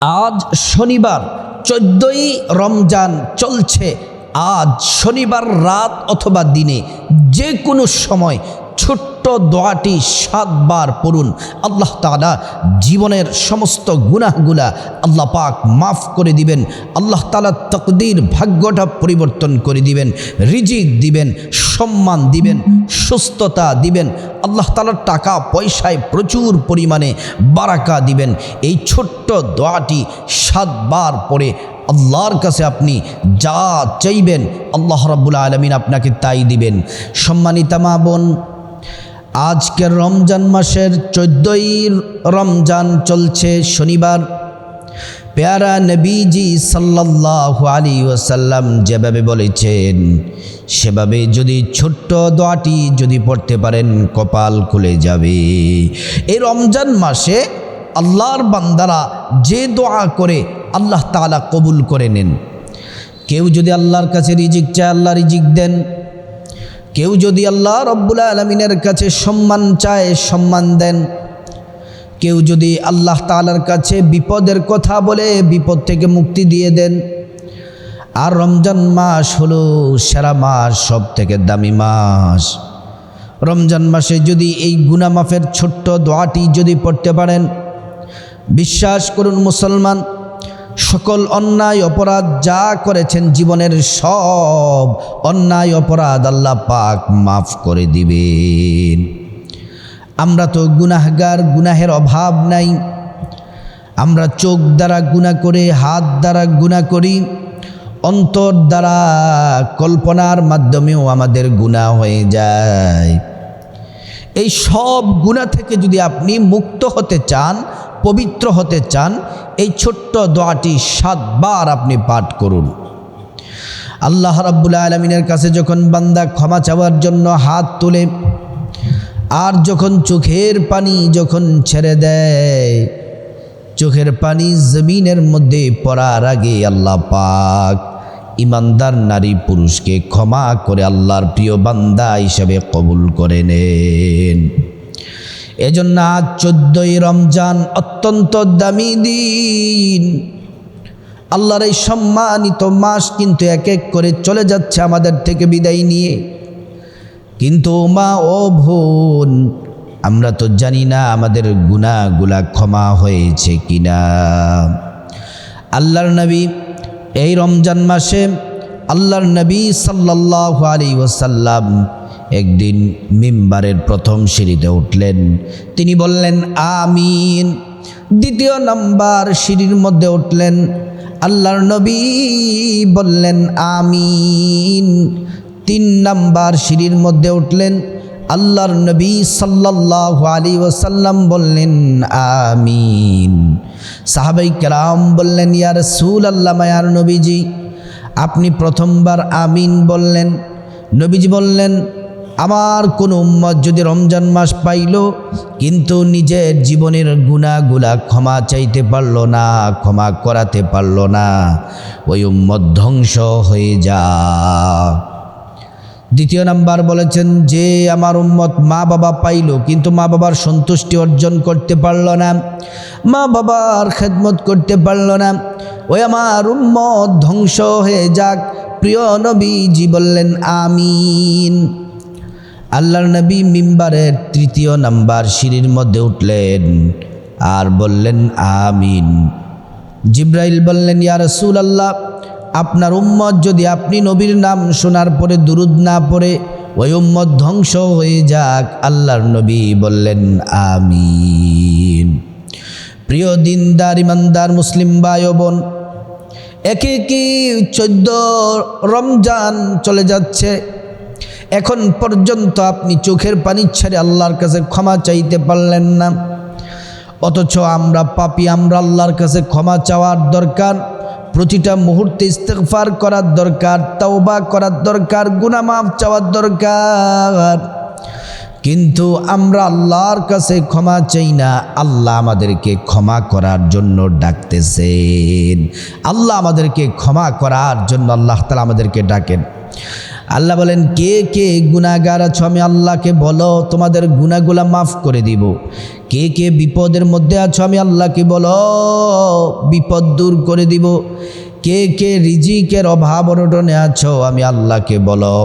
আজ শনিবার চোদ্দই রমজান চলছে। আজ শনিবার রাত অথবা দিনে যে কোনো সময় ছোট্ট দোয়াটি সাতবার পড়ুন। আল্লাহ তালা জীবনের সমস্ত গুনাহগুলা আল্লাহ পাক মাফ করে দিবেন। আল্লাহ তালা তকদির ভাগ্যটা পরিবর্তন করে দিবেন। রিজিক দিবেন, সম্মান দিবেন, সুস্থতা দিবেন। আল্লাহ তালার টাকা পয়সায় প্রচুর পরিমাণে বারাকা দিবেন। এই ছোট্ট দোয়াটি সাতবার পরে আল্লাহর কাছে আপনি যা চাইবেন, আল্লাহ রাব্বুল আলমিন আপনাকে তাই দিবেন। সম্মানিতা মা বোন আজকের রমজান মাসের চোদ্দই রমজান চলছে শনিবার। পেয়ারা নবীজি সাল্লাল্লাহু আলী ওসাল্লাম যেভাবে বলেছেন, সেভাবে যদি ছোট্ট দোয়াটি যদি পড়তে পারেন, কপাল খুলে যাবে। এই রমজান মাসে আল্লাহর বান্দারা যে দোয়া করে, আল্লাহ তাআলা কবুল করে নেন। কেউ যদি আল্লাহর কাছে রিজিক চায়, আল্লাহ রিজিক দেন। কেউ যদি আল্লাহ রব্বুল আলমিনের কাছে সম্মান চায়, সম্মান দেন। কেউ যদি আল্লাহ তালার কাছে বিপদের কথা বলে, বিপদ থেকে মুক্তি দিয়ে দেন। আর রমজান মাস হলো সেরা মাস সব থেকে দামি মাস। রমজান মাসে যদি এই গুনামাফের ছোট্ট দোয়াটি যদি পড়তে পারেন, বিশ্বাস করুন মুসলমান সকল অন্যায় অপরাধ যা করেছেন জীবনের সব অন্যায় অপরাধ আল্লাহ পাক মাফ করে দিবেন। আমরা তো গুনাহগার, গুনাহের অভাব নাই। আমরা চোখ দ্বারা গুণা করে, হাত দ্বারা গুণা করি। অন্তর দ্বারা কল্পনার মাধ্যমেও আমাদের গুণা হয়ে যায়। এই সব গুণা থেকে যদি আপনি মুক্ত হতে চান পবিত্র হতে চান, এই ছোট্ট দোয়াটি সাতবার আপনি পাঠ করুন। আল্লাহ রাব্বুল আলমিনের কাছে যখন বান্দা ক্ষমা চাওয়ার জন্য হাত তোলে, আর যখন চোখের পানি যখন ছেড়ে দেয়, চোখের পানি জমিনের মধ্যে পড়ার আগে আল্লাহ পাক ইমানদার নারী পুরুষকে ক্ষমা করে আল্লাহর প্রিয় বান্দা হিসাবে কবুল করে নেন। এজন্য আজ চোদ্দই রমজান অত্যন্ত দামি দিন। আল্লাহর এই সম্মানিত মাস কিন্তু এক এক করে চলে যাচ্ছে আমাদের থেকে বিদায় নিয়ে। কিন্তু মা ও বোন, আমরা তো জানি না আমাদের গুণাগুলা ক্ষমা হয়েছে কিনা। আল্লাহর নবী এই রমজান মাসে আল্লাহর নবী সাল্লাহ আলী ওসাল্লাম একদিন মিম্বারের প্রথম সিঁড়িতে উঠলেন। তিনি বললেন, আমিন। দ্বিতীয় নাম্বার সিঁড়ির মধ্যে উঠলেন। আল্লাহর নবী বললেন, আমিন। তিন নাম্বার সিঁড়ির মধ্যে উঠলেন। আল্লাহর নবী সাল্লাহ আলী ওসাল্লাম বললেন, আমিন। সাহাবাই কেরাম বললেন ইয়ার সুল আল্লাহ মায়ার নবীজি, আপনি প্রথমবার আমিন বললেন। নবীজি বললেন আমার কোনো উম্মত যদি রমজান মাস পাইল, কিন্তু নিজের জীবনের গুণাগুলা ক্ষমা চাইতে পারল না, ক্ষমা করাতে পারল না, ওই উম্মত ধ্বংস হয়ে যা। দ্বিতীয় নাম্বার বলেছেন যে, আমার উম্মত মা বাবা পাইল, কিন্তু মা বাবার সন্তুষ্টি অর্জন করতে পারল না মা বাবার খেদমত করতে পারল না। ওই আমার উম্মত ধ্বংস হয়ে যাক, প্রিয় নবীজি বললেন, আমিন। আল্লাহর নবী মিম্বারের তৃতীয় নাম্বার সিঁড়ির মধ্যে উঠলেন আর বললেন, আমিন। জিব্রাইল বললেন, ইয়া রসুল আল্লাহ আপনার উম্মত যদি আপনি নবীর নাম শোনার পরে দুরুদ না পড়ে, ওই উম্মত ধ্বংস হয়ে যাক। আল্লাহর নবী বললেন, আমিন। প্রিয় দিনদার, ইমানদার, মুসলিম ভাই বোন একে কি চোদ্দ রমজান চলে যাচ্ছে? এখন পর্যন্ত আপনি চোখের পানি ছেড়ে আল্লাহর কাছে ক্ষমা চাইতে পারলেন না। অথচ আমরা পাপি, আমরা আল্লাহর কাছে ক্ষমা চাওয়ার দরকার, প্রতিটা মুহূর্তে ইস্তেকফার করার দরকার, তাওবা করার দরকার গুনামাফ চাওয়ার দরকার। কিন্তু আমরা আল্লাহর কাছে ক্ষমা চাই না, আল্লাহ আমাদেরকে ক্ষমা করার জন্য ডাকতেছেন। আল্লাহ আমাদেরকে ক্ষমা করার জন্য আল্লাহ তালা আমাদেরকে ডাকেন। আল্লাহ বলেন, কে কে গুণাগার আছো আমি আল্লাহকে বলো, তোমাদের গুণাগুলা মাফ করে দিব। কে কে বিপদের মধ্যে আছো আমি আল্লাহকে বলো, বিপদ দূর করে দিব। কে কে রিজিকের অভাব অনটনে আছো আমি আল্লাহকে বলো,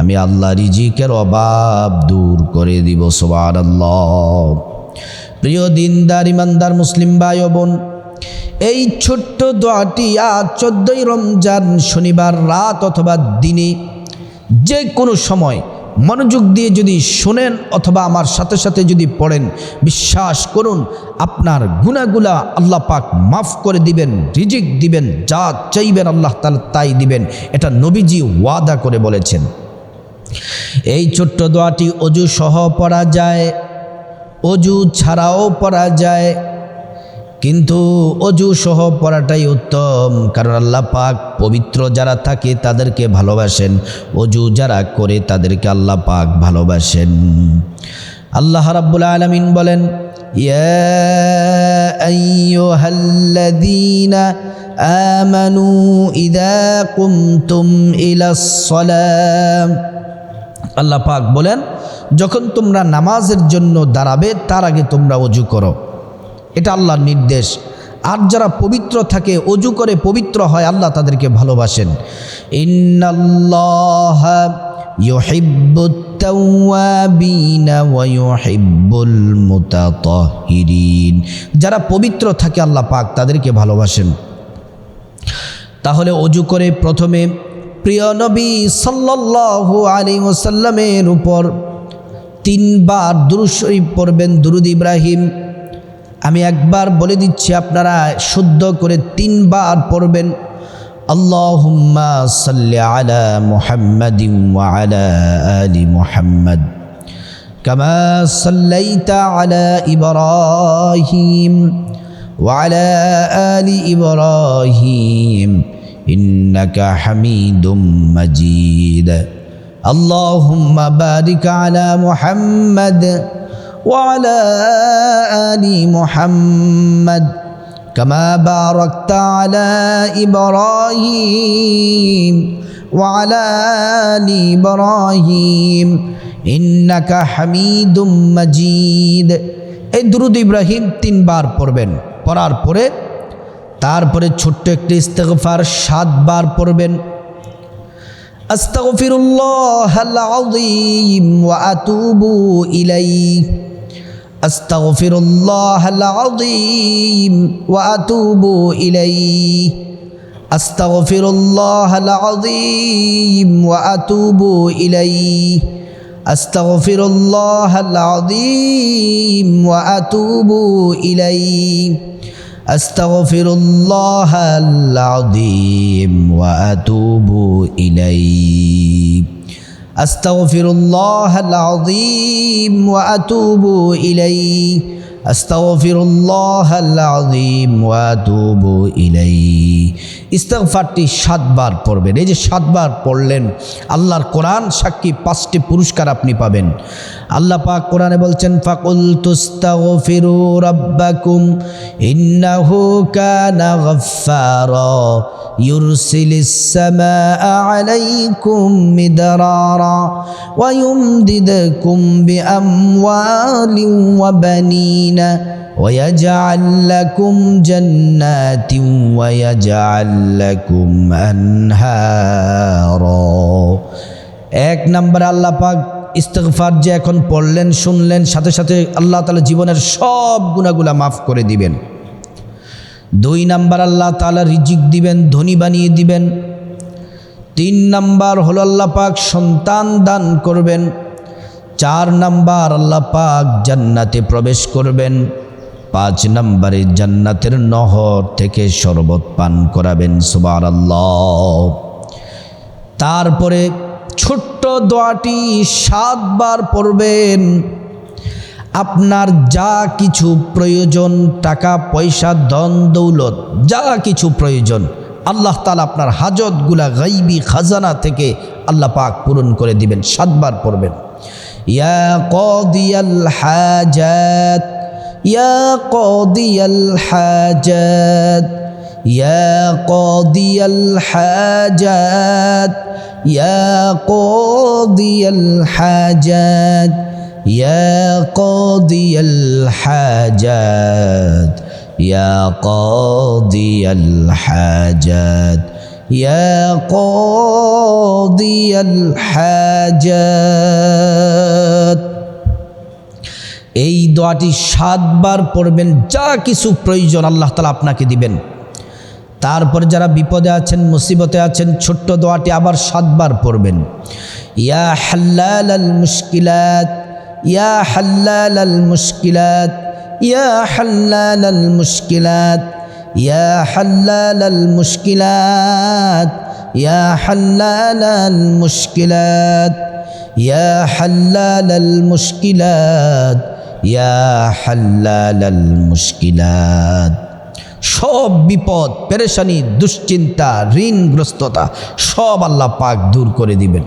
আমি আল্লাহ রিজিকের অভাব দূর করে দিব সোবার আল্লাহ প্রিয় দিনদার, ইমানদার মুসলিম ভাই বোন, এই ছোট্ট দোয়াটি আজ চোদ্দই রমজান শনিবার রাত অথবা দিনে যে কোনো সময় মনোযোগ দিয়ে যদি শোনেন অথবা আমার সাথে সাথে যদি পড়েন, বিশ্বাস করুন, আপনার গুণাগুলা আল্লাহ পাক মাফ করে দিবেন, রিজিক দিবেন, যা চাইবেন আল্লাহ তালা তাই দিবেন। এটা নবীজি ওয়াদা করে বলেছেন। এই ছোট্ট দোয়াটি অজু সহ পড়া যায়, অজু ছাড়াও পড়া যায়। কিন্তু অজু সহ পড়াটাই উত্তম, কারণ আল্লাহ পাক পবিত্র যারা থাকে তাদেরকে ভালোবাসেন, অজু যারা করে তাদেরকে আল্লাহ পাক ভালোবাসেন। আল্লাহ রাব্বুল আলমিন বলেন আমানু ইলাস সালাম। আল্লাহ পাক বলেন, যখন তোমরা নামাজের জন্য দাঁড়াবে, তার আগে তোমরা অজু করো। এটা আল্লাহর নির্দেশ। আর যারা পবিত্র থাকে, অজু করে পবিত্র হয়, আল্লাহ তাদেরকে ভালোবাসেন। যারা পবিত্র থাকে, আল্লাহ পাক তাদেরকে ভালোবাসেন। তাহলে অজু করে প্রথমে প্রিয় নবী সাল্লাল্লাহু আলাইহি ওয়াসাল্লামের উপর তিনবার দুরূদ শরীফ পড়বেন দুরুদ ইব্রাহিম। আমি একবার বলে দিচ্ছি, আপনারা শুদ্ধ করে তিনবার পড়বেন। আল্লাহুম্মা সাল্লি আলা মুহাম্মাদিন ওয়া আলি মুহাম্মাদ। কামা সাল্লাইতা আলা ইব্রাহিম ওয়া আলা আলি ইব্রাহিম, ইন্নাকা হামিদুম বারিক আলা মুহাম্মাদ। وعلى آل محمد كما باركت على إبراهيم وعلى آل إبراهيم إنك حميد مجيد এই দুরুদ ইব্রাহিম তিনবার পড়বেন পড়ার পরে তারপরে ছোট্ট একটি ইস্তেগফার সাতবার পড়বেন আস্তাগফিরুল্লাহ আল-আযীম ওয়া আতুবু ইলাইহি أستغفر الله العظيم وأتوب إليه. أستغفر الله العظيم وأتوب إليه. أستغفر الله العظيم وأتوب إليه. أستغفر الله العظيم وأتوب إليه. أستغفر الله العظيم وأتوب إليه. أستغفر الله العظيم وأتوب إليه. ইস্তেগফারটি সাতবার পড়বেন। এই যে সাতবার পড়লেন, আল্লাহর কোরআন সাক্ষী পাঁচটি পুরস্কার আপনি পাবেন। আল্লাহ পাক কোরআনে বলছেন ফাকুল তুস্তাগফিরু রাব্বাকুম, ইন্নাহু কানা সামাআ আলাইকুম মিদরারা, ওয়া ইউমদিদকুম বিআমওয়ালিন ওয়া বানিনা। ويجعل لكم جنات ويجعل لكم أنهارا এক নম্বর আল্লাহ পাক ইস্তেগফার যে এখন পড়লেন শুনলেন সাথে সাথে আল্লাহ তালা জীবনের সব গুণাগুলা মাফ করে দিবেন দুই নাম্বার আল্লাহ তালা রিজিক দিবেন ধনী বানিয়ে দিবেন তিন নাম্বার হলো আল্লাহ পাক সন্তান দান করবেন চার নাম্বার আল্লাহ পাক জান্নাতে প্রবেশ করবেন পাঁচ নম্বরে জান্নাতের নহর থেকে শরবত পান করাবেন সুবার তারপরে ছোট্ট দোয়াটি সাতবার পড়বেন। আপনার যা কিছু প্রয়োজন, টাকা, পয়সা, ধন, দৌলত, যা কিছু প্রয়োজন, আল্লাহ তালা আপনার হাজতগুলা গাইবি খাজানা থেকে আল্লাহ পাক পূরণ করে দিবেন, সাতবার পড়বেন। ইয়া কদিয়াল হাজাত يا قاضي الحاجات يا قاضي الحاجات يا قاضي الحاجات يا قاضي الحاجات يا قاضي الحاجات يا قاضي الحاجات. দোয়াটি সাতবার পড়বেন, যা কিছু প্রয়োজন আল্লাহ তালা আপনাকে দিবেন। তারপরে যারা বিপদে আছেন, মুসিবতে আছেন, ছোট্ট দোয়াটি আবার সাতবার পড়বেন। ইয়া হাল্লাল আল মুশকিলাত, ইয়া হাল্লাল আল মুশকিলাত, ইয়া হাল্লাল আল মুশকিলাত, ইয়া হাল্লাল আল মুশকিলাত, ইয়া হাল্লাল আল মুশকিলাত, ইয়া হাল্লাল আল মুশকিলাত। ইয়া মুশকিলাত। সব বিপদ, পেরেশানি, দুশ্চিন্তা, ঋণগ্রস্ততা, সব আল্লাহ পাক দূর করে দিবেন।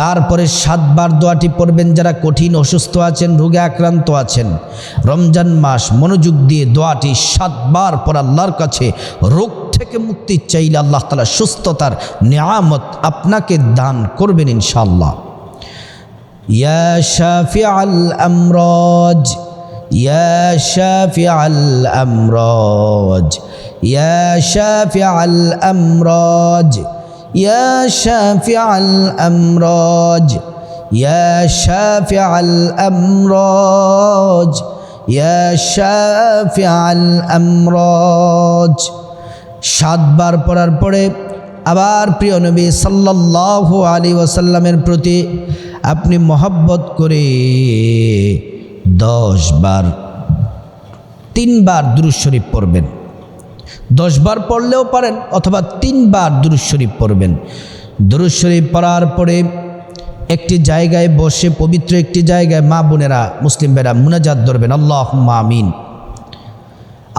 তারপরে সাতবার দোয়াটি পড়বেন, যারা কঠিন, অসুস্থ আছেন, রোগে আক্রান্ত আছেন, রমজান মাস, মনোযোগ দিয়ে দোয়াটি সাতবার পর আল্লাহর কাছে, রোগ থেকে মুক্তি চাইলে আল্লাহ তালা সুস্থতার নিয়ামত আপনাকে দান করবেন ইনশাল্লাহ ইয়া শাফি আল আমরাজ يا شافع الأمراج يا شافع الأمراج يا شافع الأمراج يا شافع الأمراج يا شافع الأمراج সাতবার পড়ার পরে আবার প্রিয় নবী সাল্লাল্লাহু আলী ওয়াসাল্লামের প্রতি আপনি মহব্বত করে দশ বার, তিনবার দুরুজ শরীফ পড়বেন। দশ বার পড়লেও পারেন অথবা তিনবার দুরুজ শরীফ পড়বেন। দুরুজ শরীফ পড়ার পরে একটি জায়গায় বসে, পবিত্র একটি জায়গায় মা বোনেরা, মুসলিম বেরা মুনাজাত ধরবেন। আল্লাহ আমিন।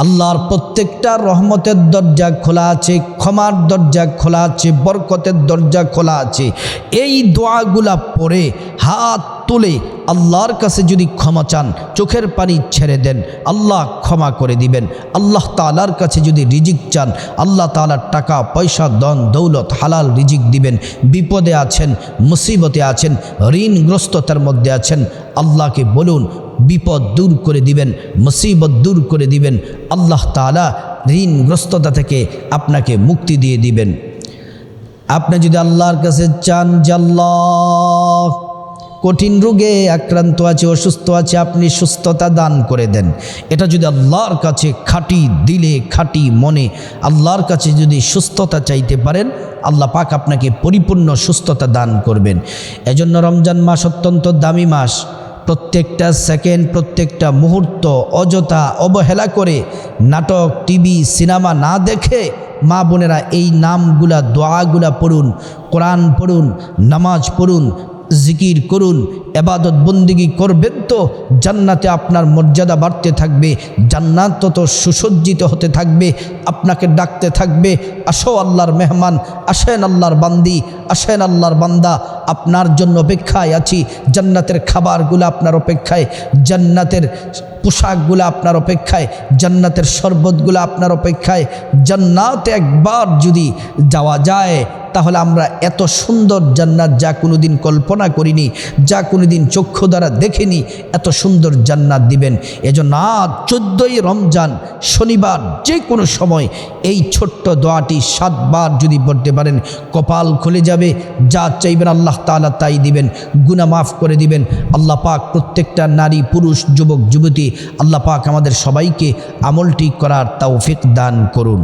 আল্লাহর প্রত্যেকটা রহমতের দরজা খোলা আছে, ক্ষমার দরজা খোলা আছে, বরকতের দরজা খোলা আছে। এই দোয়াগুলা পড়ে, হাত তুলে আল্লাহর কাছে যদি ক্ষমা চান, চোখের পানি ছেড়ে দেন, আল্লাহ ক্ষমা করে দিবেন। আল্লাহ তালার কাছে যদি রিজিক চান, আল্লাহ তালার টাকা, পয়সা দন দৌলত, হালাল রিজিক দিবেন। বিপদে আছেন, মুসিবতে আছেন, ঋণগ্রস্ততার মধ্যে আছেন, আল্লাহকে বলুন বিপদ দূর করে দিবেন, মুসিবত দূর করে দিবেন। আল্লাহ তালা ঋণগ্রস্ততা থেকে আপনাকে মুক্তি দিয়ে দিবেন। আপনি যদি আল্লাহর কাছে চান যে আল্লাহ কঠিন রোগে আক্রান্ত আছে, অসুস্থ আছে, আপনি সুস্থতা দান করে দেন। এটা যদি আল্লাহর কাছে খাঁটি দিলে, খাঁটি মনে আল্লাহর কাছে যদি সুস্থতা চাইতে পারেন, আল্লাহ পাক আপনাকে পরিপূর্ণ সুস্থতা দান করবেন। এজন্য রমজান মাস অত্যন্ত দামি মাস। প্রত্যেকটা সেকেন্ড, প্রত্যেকটা মুহূর্ত অযথা অবহেলা করে নাটক, টিভি, সিনেমা না দেখে মা বোনেরা এই নামগুলা, দোয়াগুলা পড়ুন, কোরআন পড়ুন, নামাজ পড়ুন জিকির করুন, এবাদত বন্দিগি করবেন তো জান্নাতে আপনার মর্যাদা বাড়তে থাকবে, জান্নাত তত সুসজ্জিত হতে থাকবে, আপনাকে ডাকতে থাকবে, আসো আল্লাহর মেহমান, আসেন আল্লাহর বান্দি, আসেন আল্লাহর বান্দা, আপনার জন্য অপেক্ষায় আছি, জান্নাতের খাবারগুলো আপনার অপেক্ষায়, জান্নাতের পোশাকগুলো আপনার অপেক্ষায়, জান্নাতের শরবতগুলো আপনার অপেক্ষায়, জান্নাতে একবার যদি যাওয়া যায় তাহলে আমরা এত সুন্দর জান্নাত যা কোনো দিন কল্পনা করিনি, যা কোনো দিন চক্ষু দ্বারা দেখিনি, এত সুন্দর জান্নাত দিবেন। এজন্য আজ চোদ্দোই রমজান শনিবার যে কোনো সময় এই ছোট্ট দোয়াটি সাতবার যদি পড়তে পারেন, কপাল খুলে যাবে, যা চাইবেন আল্লাহ তালা তাই দিবেন গুনা মাফ করে দিবেন। আল্লাহ পাক প্রত্যেকটা নারী, পুরুষ, যুবক, যুবতী, আল্লাহ পাক আমাদের সবাইকে আমলটি করার তৌফিক দান করুন।